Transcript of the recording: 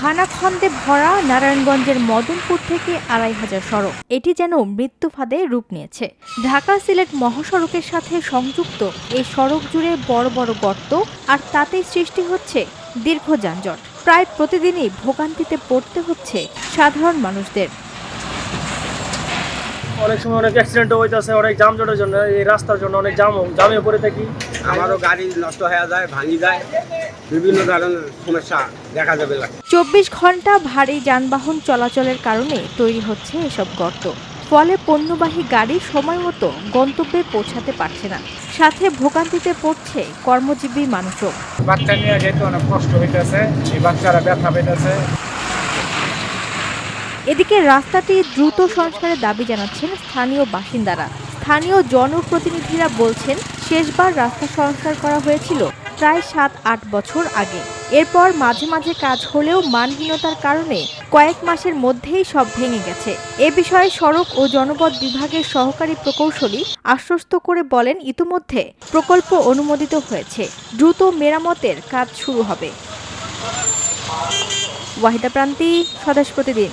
খানাখন্দে ভরা নারায়ণগঞ্জের মদনপুর থেকে আড়াই হাজার সড়ক। এটি যেন মৃত্যু ফাঁদে রূপ নিয়েছে। ঢাকা সিলেট মহাসড়কের সাথে সংযুক্ত এই সড়ক জুড়ে বড় বড় গর্ত আর তাতেই সৃষ্টি হচ্ছে দীর্ঘ যানজট। প্রায় প্রতিদিনই ভোগান্তিতে পড়তে হচ্ছে সাধারণ মানুষদের। অনেক সময় অনেক অ্যাক্সিডেন্ট হইতেছে অনেক জামজটের জন্য এই রাস্তার জন্য অনেক জাম জামে পড়ে থাকি। আমারও গাড়ি নষ্ট হয়ে যায় ভাঙি যায়। বিভিন্ন ধরনের সমস্যা দেখা যাবে চব্বিশ ঘণ্টা ভারী যানবাহন চলাচলের কারণে তৈরি হচ্ছে এসব গর্ত। ফলে পণ্যবাহী গাড়ি সময় মতো গন্তব্যে পৌঁছাতে পারছে না। সাথে ভোগান্তিতে পড়ছে কর্মজীবী মানুষও। বাচ্চা নিয়ে যেতে অনেক কষ্ট হইতেছে এই বাচ্চারা ব্যথা পেতেছে। এদিকে রাস্তাটি দ্রুত সংস্কারের দাবি জানাচ্ছেন স্থানীয় বাসিন্দারা। স্থানীয় জনপ্রতিনিধিরা বলছেন শেষবার রাস্তা সংস্কার করা হয়েছিল। প্রায় সাত, আট বছর আগে। এরপর মাঝে মাঝে কাজ হলেও মানহীনতার কারণে কয়েক মাসের মধ্যেই সব ভেঙে গেছে। এ বিষয়ে সড়ক ও জনপদ বিভাগের সহকারী প্রকৌশলী আশ্বস্ত করে বলেন, ইতিমধ্যে প্রকল্প অনুমোদিত হয়েছে। দ্রুত মেরামতের কাজ শুরু হবে। ওয়াহিদা প্রান্তি, স্বদেশ প্রতিদিন।